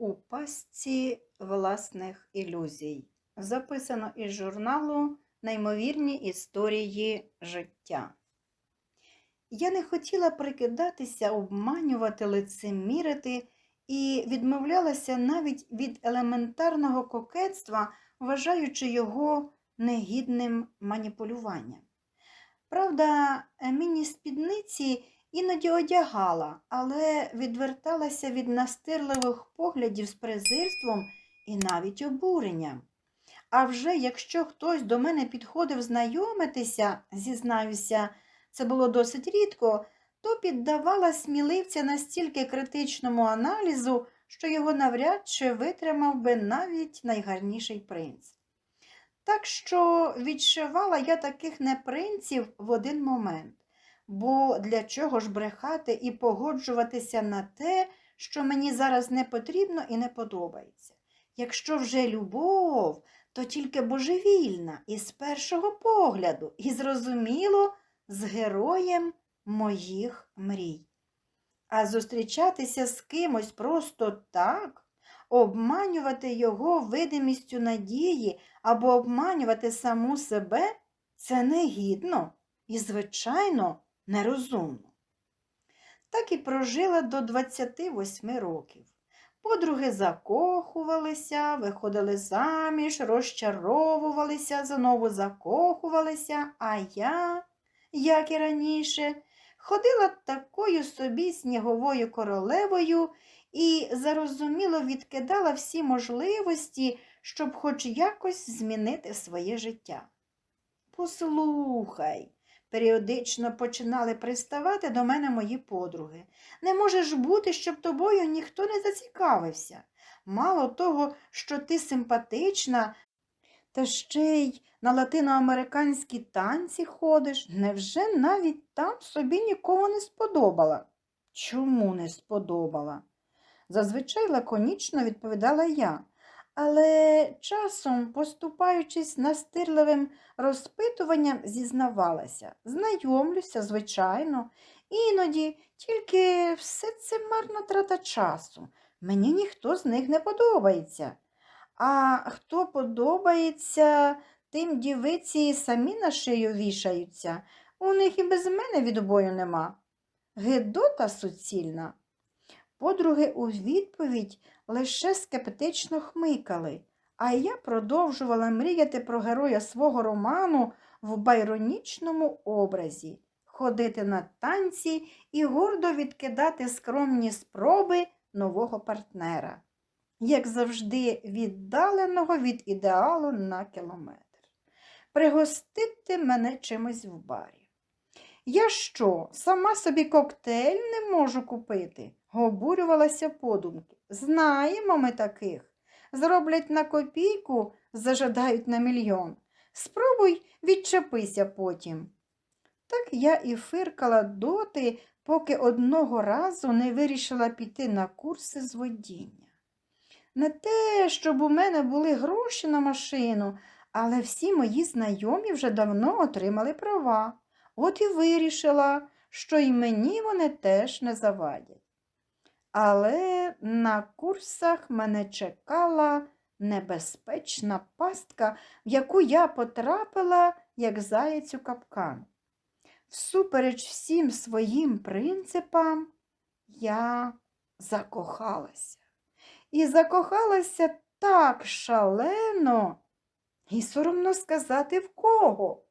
У пастці власних ілюзій. Записано із журналу Неймовірні історії життя. Я не хотіла прикидатися, обманювати, лицемірити і відмовлялася навіть від елементарного кокетства, вважаючи його негідним маніпулюванням. Правда, міні-спідниці іноді одягала, але відверталася від настирливих поглядів з презирством і навіть обуренням. А вже якщо хтось до мене підходив знайомитися, зізнаюся, це було досить рідко, то піддавала сміливця настільки критичному аналізу, що його навряд чи витримав би навіть найгарніший принц. Так що відшивала я таких непринців в один момент. Бо для чого ж брехати і погоджуватися на те, що мені зараз не потрібно і не подобається? Якщо вже любов, то тільки божевільна і з першого погляду, і зрозуміло, з героєм моїх мрій. А зустрічатися з кимось просто так, обманювати його видимістю надії або обманювати саму себе це негідно і, звичайно, нерозумно. Так і прожила до 28 років. Подруги закохувалися, виходили заміж, розчаровувалися, знову закохувалися, а я, як і раніше, ходила такою собі сніговою королевою і зарозуміло відкидала всі можливості, щоб хоч якось змінити своє життя. Послухай, періодично починали приставати до мене мої подруги. Не може ж бути, щоб тобою ніхто не зацікавився. Мало того, що ти симпатична, та ще й на латиноамериканські танці ходиш, невже навіть там собі нікого не сподобала? Чому не сподобала? Зазвичай лаконічно відповідала я, але часом, поступаючись настирливим розпитуванням, зізнавалася. Знайомлюся, звичайно, іноді тільки все це марна трата часу. Мені ніхто з них не подобається. А хто подобається, тим дівиці самі на шию вішаються. У них і без мене відбою нема. Гидота суцільна. Подруги у відповідь лише скептично хмикали, а я продовжувала мріяти про героя свого роману в байронічному образі, ходити на танці і гордо відкидати скромні спроби нового партнера, як завжди, віддаленого від ідеалу на кілометр. Пригостити мене чимось в барі. Я що, сама собі коктейль не можу купити? Обурювалася подумки. Знаємо ми таких. Зроблять на копійку, зажадають на мільйон. Спробуй відчепися потім. Так я і фиркала доти, поки одного разу не вирішила піти на курси з водіння. Не те, щоб у мене були гроші на машину, але всі мої знайомі вже давно отримали права. От і вирішила, що й мені вони теж не завадять. Але на курсах мене чекала небезпечна пастка, в яку я потрапила, як заєць у капкан. Всупереч всім своїм принципам, я закохалася. І закохалася так шалено, і соромно сказати в кого?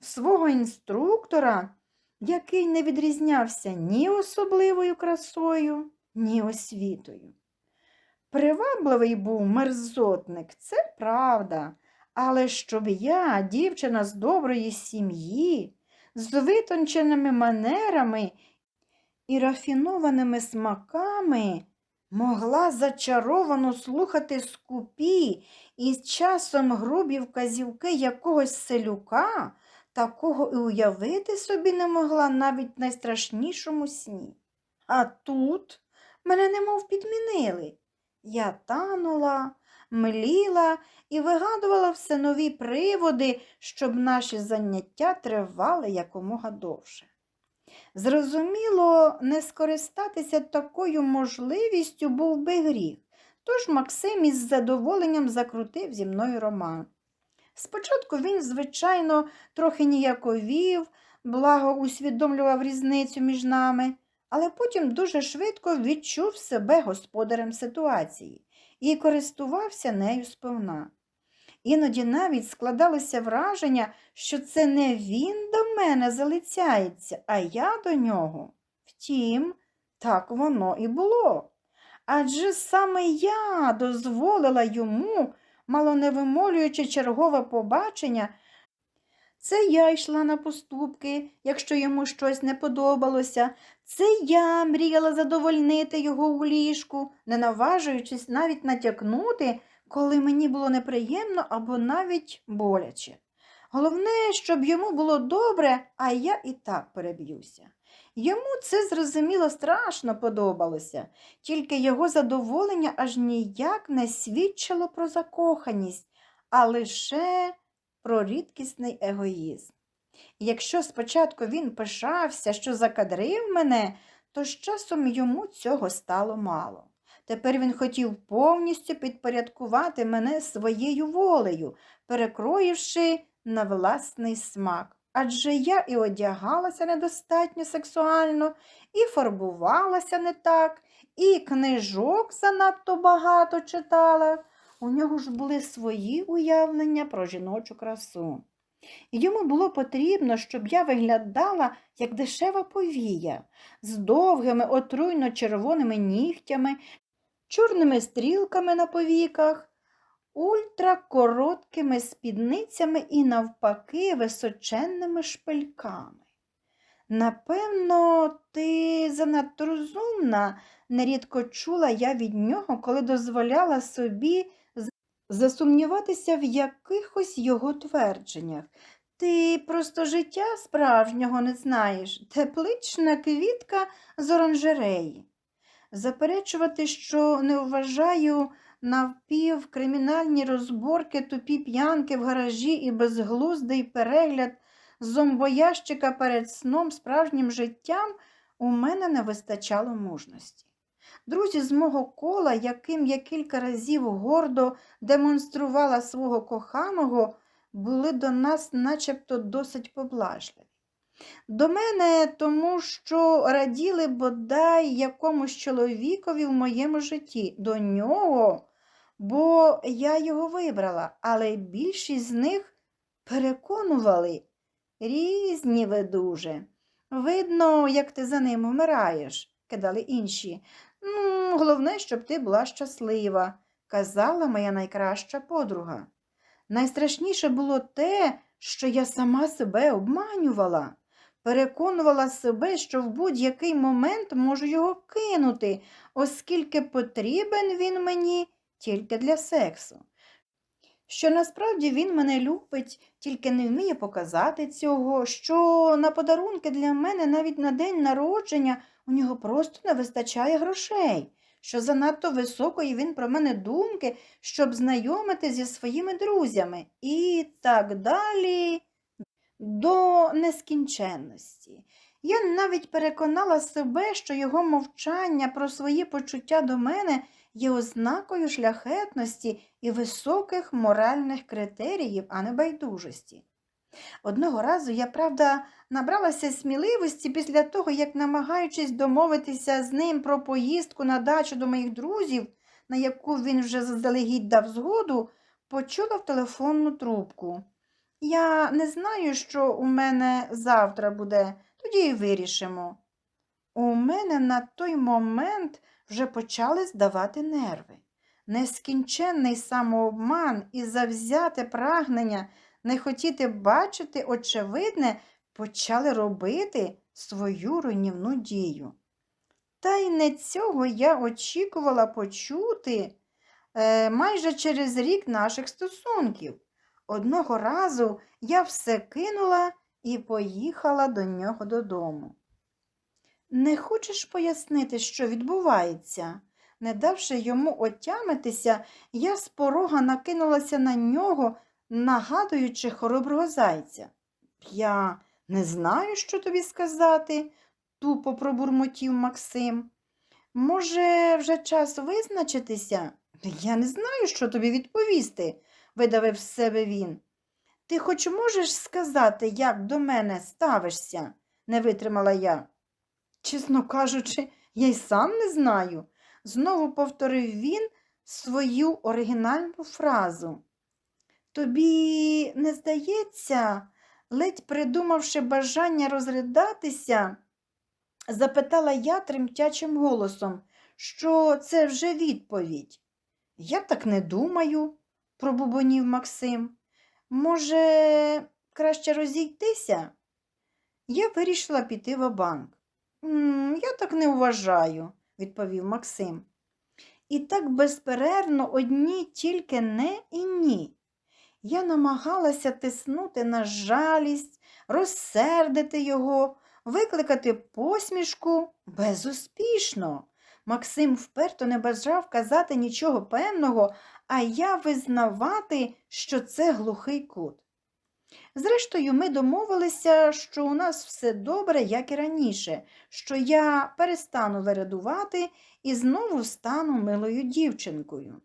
В свого інструктора, який не відрізнявся ні особливою красою, ні освітою. Привабливий був мерзотник, це правда, але щоб я, дівчина з доброї сім'ї, з витонченими манерами і рафінованими смаками, могла зачаровано слухати скупі і з часом грубі вказівки якогось селюка, такого і уявити собі не могла навіть в найстрашнішому сні. А тут мене немов підмінили. Я танула, мліла і вигадувала все нові приводи, щоб наші заняття тривали якомога довше. Зрозуміло, не скористатися такою можливістю був би гріх, Тож Максим із задоволенням закрутив зі мною роман. Спочатку він, звичайно, трохи ніяковів, благо усвідомлював різницю між нами, але потім дуже швидко відчув себе господарем ситуації і користувався нею сповна. Іноді навіть складалося враження, що це не він до мене залицяється, а я до нього. Втім, так воно і було. Адже саме я дозволила йому, мало не вимолюючи чергове побачення, це я йшла на поступки, якщо йому щось не подобалося. Це я мріяла задовольнити його у ліжку, не наважуючись навіть натякнути, коли мені було неприємно або навіть боляче. Головне, щоб йому було добре, а я і так переб'юся. Йому це зрозуміло страшно подобалося, тільки його задоволення аж ніяк не свідчило про закоханість, а лише про рідкісний егоїзм. І якщо спочатку він пишався, що закадрив мене, то з часом йому цього стало мало. Тепер він хотів повністю підпорядкувати мене своєю волею, перекроївши на власний смак. Адже я і одягалася недостатньо сексуально, і фарбувалася не так, і книжок занадто багато читала. У нього ж були свої уявлення про жіночу красу. І Йому було потрібно, щоб я виглядала як дешева повія, з довгими отруйно червоними нігтями, чорними стрілками на повіках, ультракороткими спідницями і, навпаки, височенними шпильками. Напевно, ти занадто розумна, нерідко чула я від нього, коли дозволяла собі засумніватися в якихось його твердженнях. Ти просто життя справжнього не знаєш, теплична квітка з оранжереї. Заперечувати, що не вважаю навпівкримінальні розборки, тупі п'янки в гаражі і безглуздий перегляд зомбоящика перед сном справжнім життям у мене не вистачало мужності. Друзі з мого кола, яким я кілька разів гордо демонструвала свого коханого, були до нас начебто досить поблажливі. До мене тому, що раділи бодай якомусь чоловікові в моєму житті, до нього, бо я його вибрала, але більшість з них переконували різні ви дуже. Видно, як ти за ним вмираєш, кидали інші. Головне, щоб ти була щаслива, казала моя найкраща подруга. Найстрашніше було те, що я сама себе обманювала, переконувала себе, що в будь-який момент можу його кинути, оскільки потрібен він мені тільки для сексу. Що насправді він мене любить, тільки не вміє показати цього, що на подарунки для мене навіть на день народження у нього просто не вистачає грошей, що занадто високої він про мене думки, щоб знайомити зі своїми друзями, і так далі до нескінченності. Я навіть переконала себе, що його мовчання про свої почуття до мене є ознакою шляхетності і високих моральних критеріїв, а не байдужості. Одного разу я, правда, набралася сміливості після того, як, намагаючись домовитися з ним про поїздку на дачу до моїх друзів, на яку він вже заздалегідь дав згоду, почула в телефонну трубку. Я не знаю, що у мене завтра буде, тоді й вирішимо. У мене на той момент вже почали здавати нерви. Нескінченний самообман і завзяте прагнення не хотіти бачити очевидне почали робити свою руйнівну дію. Та й не цього я очікувала почути е, майже через рік наших стосунків. Одного разу я все кинула і поїхала до нього додому. Не хочеш пояснити, що відбувається? Не давши йому отямитися, я з порога накинулася на нього, нагадуючи хороброго зайця. Я не знаю, що тобі сказати, тупо пробурмотів Максим. Може, вже час визначитися? Я не знаю, що тобі відповісти, видавив з себе він. Ти хоч можеш сказати, як до мене ставишся? не витримала я. Чесно кажучи, я й сам не знаю, знову повторив він свою оригінальну фразу. Тобі не здається, ледь придумавши бажання розридатися, запитала я тремтячим голосом, що це вже відповідь. Я так не думаю, пробубонів Максим. Може, краще розійтися? Я вирішила піти в банк. Я так не вважаю, відповів Максим. І так безперервно одні тільки не і ні. Я намагалася тиснути на жалість, розсердити його, викликати посмішку безуспішно. Максим вперто не бажав казати нічого певного, а я визнавати, що це глухий кут. Зрештою, ми домовилися, що у нас все добре, як і раніше, що я перестану вередувати і знову стану милою дівчинкою.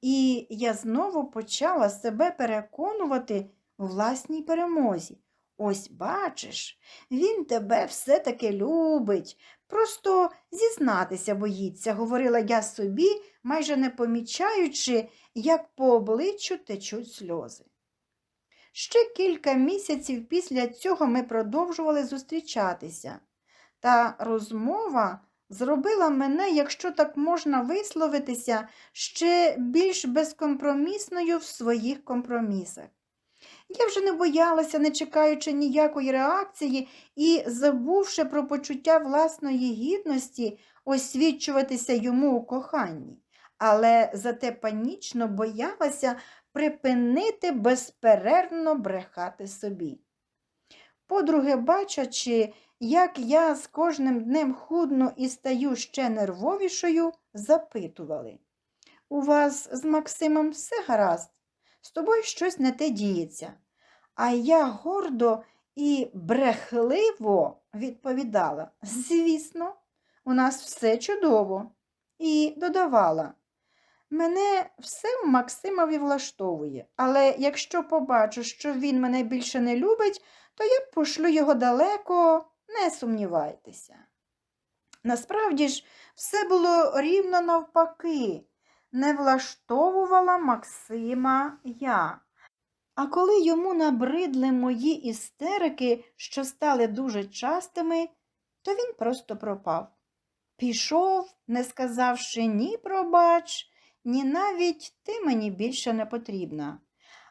І я знову почала себе переконувати у власній перемозі. Ось бачиш, він тебе все-таки любить, просто зізнатися боїться, говорила я собі, майже не помічаючи, як по обличчю течуть сльози. Ще кілька місяців після цього ми продовжували зустрічатися, та розмова зробила мене, якщо так можна висловитися, ще більш безкомпромісною в своїх компромісах. Я вже не боялася, не чекаючи ніякої реакції і, забувши про почуття власної гідності, освідчуватися йому у коханні, але зате панічно боялася припинити безперервно брехати собі. Подруги, бачачи, як я з кожним днем худну і стаю ще нервовішою, запитували. У вас з Максимом все гаразд, з тобою щось не те діється. А я гордо і брехливо відповідала, звісно, у нас все чудово. І додавала, мене все в Максимові влаштовує, але якщо побачу, що він мене більше не любить, то я пошлю його далеко, не сумнівайтеся. Насправді ж, все було рівно навпаки, не влаштовувала Максима я. А коли йому набридли мої істерики, що стали дуже частими, то він просто пропав. Пішов, не сказавши ні пробач, ні навіть ти мені більше не потрібна,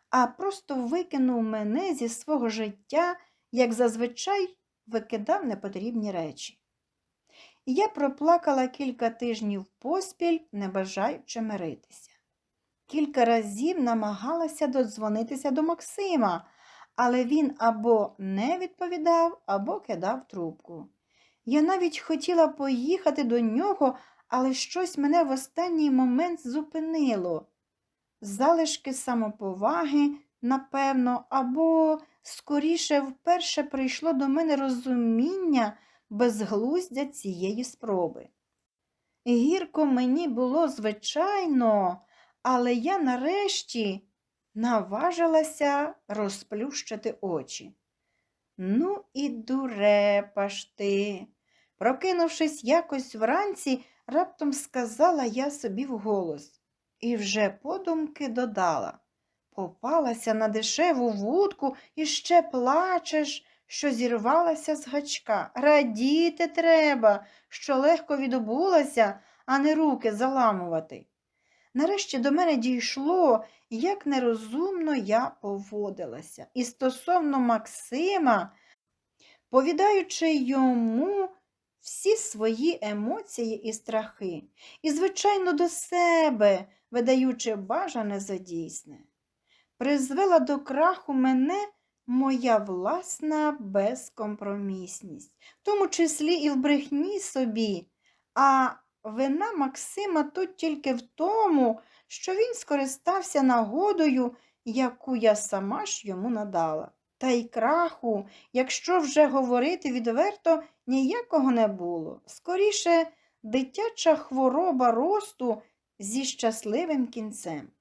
а просто викинув мене зі свого життя, як зазвичай викидав непотрібні речі. Я проплакала кілька тижнів поспіль, не бажаючи миритися. Кілька разів намагалася додзвонитися до Максима, але він або не відповідав, або кидав трубку. Я навіть хотіла поїхати до нього, але щось мене в останній момент зупинило. Залишки самоповаги, напевно, або скоріше вперше прийшло до мене розуміння безглуздя цієї спроби. Гірко мені було, звичайно, але я нарешті наважилася розплющити очі. Ну і дурепаш ти. Прокинувшись якось вранці, раптом сказала я собі вголос і вже подумки додала. Попалася на дешеву вудку і ще плачеш, що зірвалася з гачка. Радіти треба, що легко відобулася, а не руки заламувати. Нарешті до мене дійшло, як нерозумно я поводилася. І стосовно Максима, повідаючи йому всі свої емоції і страхи, і, звичайно, до себе, видаючи бажане за дійсне. Призвела до краху мене моя власна безкомпромісність, в тому числі і в брехні собі, а вина Максима тут тільки в тому, що він скористався нагодою, яку я сама ж йому надала. Та й краху, якщо вже говорити відверто, ніякого не було. Скоріше, дитяча хвороба росту зі щасливим кінцем.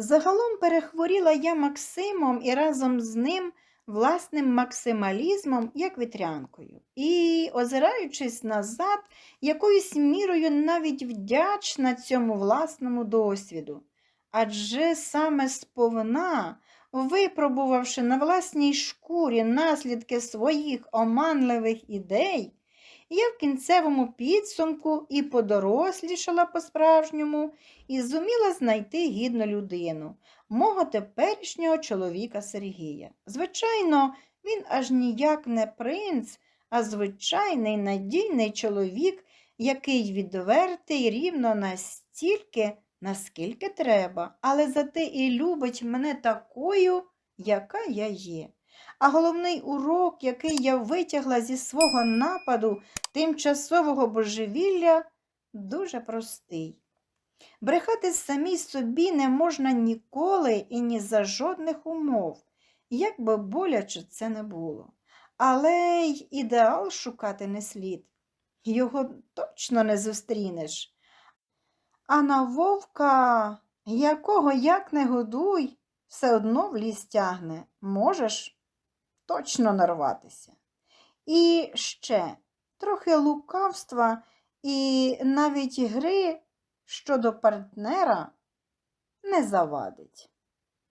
Загалом перехворіла я Максимом і разом з ним власним максималізмом, як вітрянкою. І, озираючись назад, якоюсь мірою навіть вдячна цьому власному досвіду. Адже саме сповна, випробувавши на власній шкурі наслідки своїх оманливих ідей, я в кінцевому підсумку і подорослішала по-справжньому, і зуміла знайти гідну людину, мого теперішнього чоловіка Сергія. Звичайно, він аж ніяк не принц, а звичайний надійний чоловік, який відвертий рівно настільки, наскільки треба, але зате і любить мене такою, яка я є. А головний урок, який я витягла зі свого нападу тимчасового божевілля, дуже простий. Брехати самій собі не можна ніколи і ні за жодних умов, як би боляче це не було. Але й ідеал шукати не слід. Його точно не зустрінеш. А на вовка, якого як не годуй, все одно в ліс тягне, можеш точно нарватися. І ще трохи лукавства і навіть гри щодо партнера не завадить.